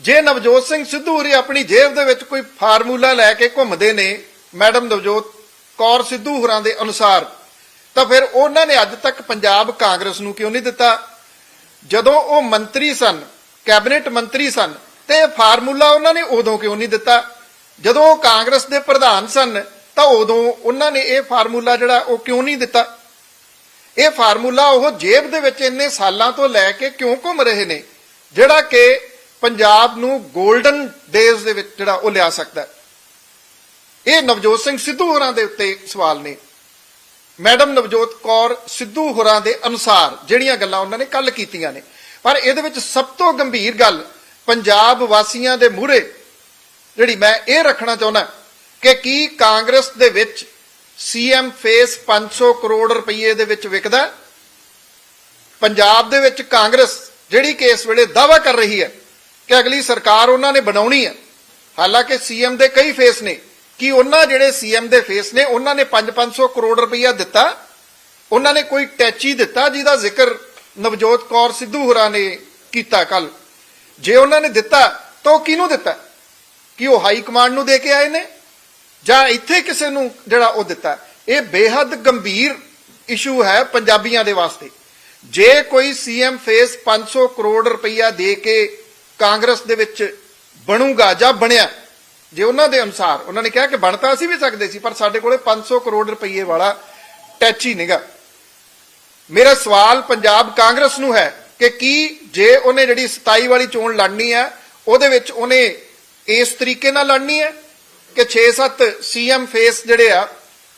ਜੇ ਨਵਜੋਤ ਸਿੰਘ ਸਿੱਧੂ ਹੋਰੀ ਆਪਣੀ ਜੇਬ ਦੇ ਵਿੱਚ ਕੋਈ ਫਾਰਮੂਲਾ ਲੈ ਕੇ ਘੁੰਮਦੇ ਨੇ, ਮੈਡਮ ਨਵਜੋਤ ਕੌਰ ਸਿੱਧੂ ਹੋਰਾਂ ਦੇ ਅਨੁਸਾਰ, ਤਾਂ ਫਿਰ ਉਹਨਾਂ ਨੇ ਅੱਜ ਤੱਕ ਪੰਜਾਬ ਕਾਂਗਰਸ ਨੂੰ ਕਿਉਂ ਨਹੀਂ ਦਿੱਤਾ? ਜਦੋਂ ਉਹ ਮੰਤਰੀ ਸਨ, ਕੈਬਨਿਟ ਮੰਤਰੀ ਸਨ, ਤੇ ਇਹ ਫਾਰਮੂਲਾ ਉਹਨਾਂ ਨੇ ਉਦੋਂ ਕਿਉਂ ਨਹੀਂ ਦਿੱਤਾ? ਜਦੋਂ ਉਹ ਕਾਂਗਰਸ ਦੇ ਪ੍ਰਧਾਨ ਸਨ, ਤਾਂ ਉਦੋਂ ਉਹਨਾਂ ਨੇ ਇਹ ਫਾਰਮੂਲਾ ਜਿਹੜਾ ਉਹ ਕਿਉਂ ਨਹੀਂ ਦਿੱਤਾ? ਇਹ ਫਾਰਮੂਲਾ ਉਹ ਜੇਬ ਦੇ ਵਿੱਚ ਇੰਨੇ ਸਾਲਾਂ ਤੋਂ ਲੈ ਕੇ ਕਿਉਂ ਘੁੰਮ ਰਹੇ ਨੇ, ਜਿਹੜਾ ਕਿ ਪੰਜਾਬ ਨੂੰ 골ਡਨ ਡੇਜ਼ ਦੇ ਵਿੱਚ ਜਿਹੜਾ ਉਹ ਲਿਆ ਸਕਦਾ ਇਹ ਨਵਜੋਤ ਸਿੰਘ ਸਿੱਧੂ ਹੋਰਾਂ ਦੇ ਉੱਤੇ ਸਵਾਲ ਨੇ। ਮੈਡਮ ਨਵਜੋਤ ਕੌਰ ਸਿੱਧੂ ਹੋਰਾਂ ਦੇ ਅਨੁਸਾਰ ਜਿਹੜੀਆਂ ਗੱਲਾਂ ਉਹਨਾਂ ਨੇ ਕੱਲ ਕੀਤੀਆਂ ਨੇ। ਪਰ ਇਹਦੇ ਵਿੱਚ ਸਭ ਤੋਂ ਗੰਭੀਰ ਗੱਲ ਪੰਜਾਬ ਵਾਸੀਆਂ ਦੇ ਮੂਹਰੇ ਜਿਹੜੀ ਮੈਂ ਇਹ ਰੱਖਣਾ ਚਾਹੁੰਦਾ ਕਿ ਕੀ ਕਾਂਗਰਸ ਦੇ ਵਿੱਚ ਸੀਐਮ ਫੇਸ 500 ਕਰੋੜ ਰੁਪਏ ਦੇ ਵਿੱਚ ਵਿਕਦਾ ਪੰਜਾਬ ਦੇ ਵਿੱਚ ਕਾਂਗਰਸ ਜਿਹੜੀ ਕਿ ਇਸ ਵੇਲੇ ਦਾਵਾ ਕਰ ਰਹੀ ਹੈ ਕਿ ਅਗਲੀ ਸਰਕਾਰ ਉਹਨਾਂ ਨੇ ਬਣਾਉਣੀ ਹੈ। ਹਾਲਾਂਕਿ ਸੀਐਮ ਦੇ ਕਈ ਫੇਸ ਨੇ। ਕਿ ਉਹਨਾਂ ਜਿਹੜੇ ਸੀਐਮ ਦੇ ਫੇਸ ਨੇ, ਉਹਨਾਂ ਨੇ 5-500 ਕਰੋੜ ਰੁਪਈਆ ਦਿੱਤਾ? ਉਹਨਾਂ ਨੇ ਕੋਈ ਟੈਚੀ ਦਿੱਤਾ ਜਿਹਦਾ ਜ਼ਿਕਰ ਨਵਜੋਤ ਕੌਰ ਸਿੱਧੂ ਹੋਰਾਂ ਨੇ ਕੀਤਾ ਕੱਲ ਜੇ ਉਹਨਾਂ ਨੇ ਦਿੱਤਾ, ਤਾਂ ਉਹ ਕਿਹਨੂੰ ਦਿੱਤਾ? ਕਿ ਉਹ ਹਾਈ ਕਮਾਂਡ ਨੂੰ ਦੇ ਕੇ ਆਏ ਨੇ? ਜਾਂ ਇੱਥੇ ਕਿਸੇ ਨੂੰ ਜਿਹੜਾ ਉਹ ਦਿੱਤਾ? ਇਹ ਬੇਹੱਦ ਗੰਭੀਰ ਇਸ਼ੂ ਹੈ ਪੰਜਾਬੀਆਂ ਦੇ ਵਾਸਤੇ। ਜੇ ਕੋਈ ਸੀਐਮ ਫੇਸ 500 ਕਰੋੜ ਰੁਪਈਆ ਦੇ ਕੇ ਕਾਂਗਰਸ ਦੇ ਵਿੱਚ ਬਣੂਗਾ ਜਾਂ ਬਣਿਆ, ਜੇ ਉਹਨਾਂ ਦੇ ਅਨੁਸਾਰ, ਉਹਨਾਂ ਨੇ ਕਿਹਾ ਕਿ ਬਣ ਤਾਂ ਅਸੀਂ ਵੀ ਸਕਦੇ ਸੀ, ਪਰ ਸਾਡੇ ਕੋਲੇ 500 ਕਰੋੜ ਰੁਪਈਏ ਵਾਲਾ ਟੈਚੀ ਹੀ ਨਹੀਂਗਾ। ਮੇਰਾ ਸਵਾਲ ਪੰਜਾਬ ਕਾਂਗਰਸ ਨੂੰ ਹੈ ਕਿ ਕੀ ਜੇ ਉਹਨੇ ਜਿਹੜੀ 27 ਵਾਲੀ ਚੋਣ ਲੜਨੀ ਹੈ, ਉਹਦੇ ਵਿੱਚ ਉਹਨੇ ਇਸ ਤਰੀਕੇ ਨਾਲ ਲੜਨੀ ਹੈ ਕਿ 6-7 ਸੀਐਮ ਫੇਸ ਜਿਹੜੇ ਆ,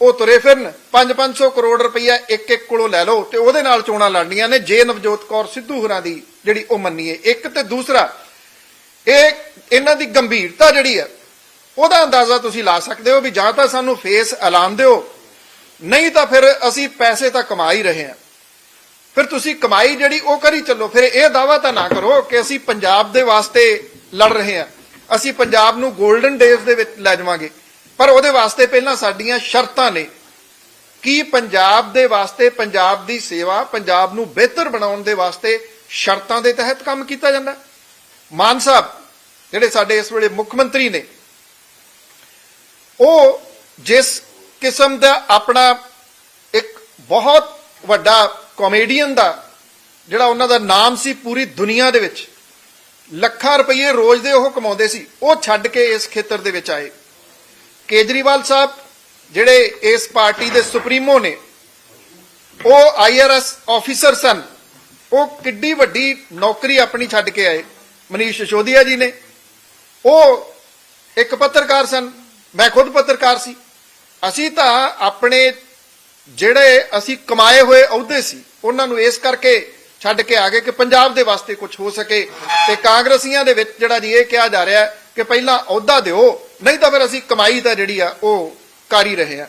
ਉਹ ਤੁਰੇ ਫਿਰਨ 5-500 ਕਰੋੜ ਰੁਪਈਆ ਇੱਕ ਇੱਕ ਕੋਲੋਂ ਲੈ ਲਓ ਤੇ ਉਹਦੇ ਨਾਲ ਚੋਣਾਂ ਲੜਨੀਆਂ ਨੇ, ਜੇ ਨਵਜੋਤ ਕੌਰ ਸਿੱਧੂ ਹੋਰਾਂ ਦੀ ਜਿਹੜੀ ਉਹ ਮੰਨੀਏ। ਇੱਕ ਤੇ ਦੂਸਰਾ ਇਹ ਇਹਨਾਂ ਦੀ ਗੰਭੀਰਤਾ ਜਿਹੜੀ ਹੈ, ਉਹਦਾ ਅੰਦਾਜ਼ਾ ਤੁਸੀਂ ਲਾ ਸਕਦੇ ਹੋ ਵੀ ਜਾਂ ਤਾਂ ਸਾਨੂੰ ਫੇਸ ਐਲਾਨ ਦਿਓ, ਨਹੀਂ ਤਾਂ ਫਿਰ ਅਸੀਂ ਪੈਸੇ ਤਾਂ ਕਮਾ ਹੀ ਰਹੇ ਹਾਂ। ਫਿਰ ਤੁਸੀਂ ਕਮਾਈ ਜਿਹੜੀ ਉਹ ਕਰੀ ਚੱਲੋ, ਫਿਰ ਇਹ ਦਾਵਾ ਤਾਂ ਨਾ ਕਰੋ ਕਿ ਅਸੀਂ ਪੰਜਾਬ ਦੇ ਵਾਸਤੇ ਲੜ ਰਹੇ ਹਾਂ। ਅਸੀਂ ਪੰਜਾਬ ਨੂੰ 골ਡਨ ਡੇਜ਼ ਦੇ ਵਿੱਚ ਲੈ ਜਾਵਾਂਗੇ। ਪਰ ਉਹਦੇ ਵਾਸਤੇ ਪਹਿਲਾਂ ਸਾਡੀਆਂ ਸ਼ਰਤਾਂ ਨੇ ਕੀ ਪੰਜਾਬ ਦੇ ਵਾਸਤੇ ਪੰਜਾਬ ਦੀ ਸੇਵਾ, ਪੰਜਾਬ ਨੂੰ ਬਿਹਤਰ ਬਣਾਉਣ ਦੇ ਵਾਸਤੇ ਸ਼ਰਤਾਂ ਦੇ ਤਹਿਤ ਕੰਮ ਕੀਤਾ ਜਾਂਦਾ। ਮਾਨ ਸਾਹਿਬ ਜਿਹੜੇ ਸਾਡੇ ਇਸ ਵੇਲੇ ਮੁੱਖ ਮੰਤਰੀ ਨੇ, ਉਹ ਜਿਸ ਕਿਸਮ ਦਾ ਆਪਣਾ ਇੱਕ ਬਹੁਤ ਵੱਡਾ ਕਾਮੇਡੀਅਨ ਦਾ, ਜਿਹੜਾ ਉਹਨਾਂ ਦਾ ਨਾਮ ਸੀ ਪੂਰੀ ਦੁਨੀਆ ਦੇ ਵਿੱਚ, ਲੱਖਾਂ ਰੁਪਏ ਰੋਜ਼ ਦੇ ਉਹ ਕਮਾਉਂਦੇ ਸੀ, ਉਹ ਛੱਡ ਕੇ ਇਸ ਖੇਤਰ ਦੇ ਵਿੱਚ ਆਏ। ਕੇਜਰੀਵਾਲ ਸਾਹਿਬ ਜਿਹੜੇ ਇਸ ਪਾਰਟੀ ਦੇ ਸੁਪਰੀਮੋ ਨੇ, ਉਹ ਆਈਆਰਐਸ ਆਫੀਸਰ ਸਨ, ਉਹ ਕਿੱਡੀ ਵੱਡੀ ਨੌਕਰੀ ਆਪਣੀ ਛੱਡ ਕੇ ਆਏ। ਮਨੀਸ਼ ਸਿਸੋਦੀਆ ਜੀ ਨੇ ਉਹ ਇੱਕ ਪੱਤਰਕਾਰ ਸਨ, ਮੈਂ ਖੁਦ ਪੱਤਰਕਾਰ ਸੀ। ਅਸੀਂ ਤਾਂ ਆਪਣੇ ਜਿਹੜੇ ਅਸੀਂ ਕਮਾਏ ਹੋਏ ਅਹੁਦੇ ਸੀ, ਉਹਨਾਂ ਨੂੰ ਇਸ ਕਰਕੇ ਛੱਡ ਕੇ ਆ ਗਏ ਕਿ ਪੰਜਾਬ ਦੇ ਵਾਸਤੇ ਕੁਝ ਹੋ ਸਕੇ ਤੇ ਕਾਂਗਰਸੀਆਂ ਦੇ ਵਿੱਚ ਜਿਹੜਾ ਜੀ ਇਹ ਕਿਹਾ ਜਾ ਰਿਹਾ ਕਿ ਪਹਿਲਾਂ ਅਹੁਦਾ ਦਿਓ, ਨਹੀਂ ਤਾਂ ਫਿਰ ਅਸੀਂ ਕਮਾਈ ਤਾਂ ਜਿਹੜੀ ਆ, ਉਹ ਕਰ ਹੀ ਰਹੇ ਆ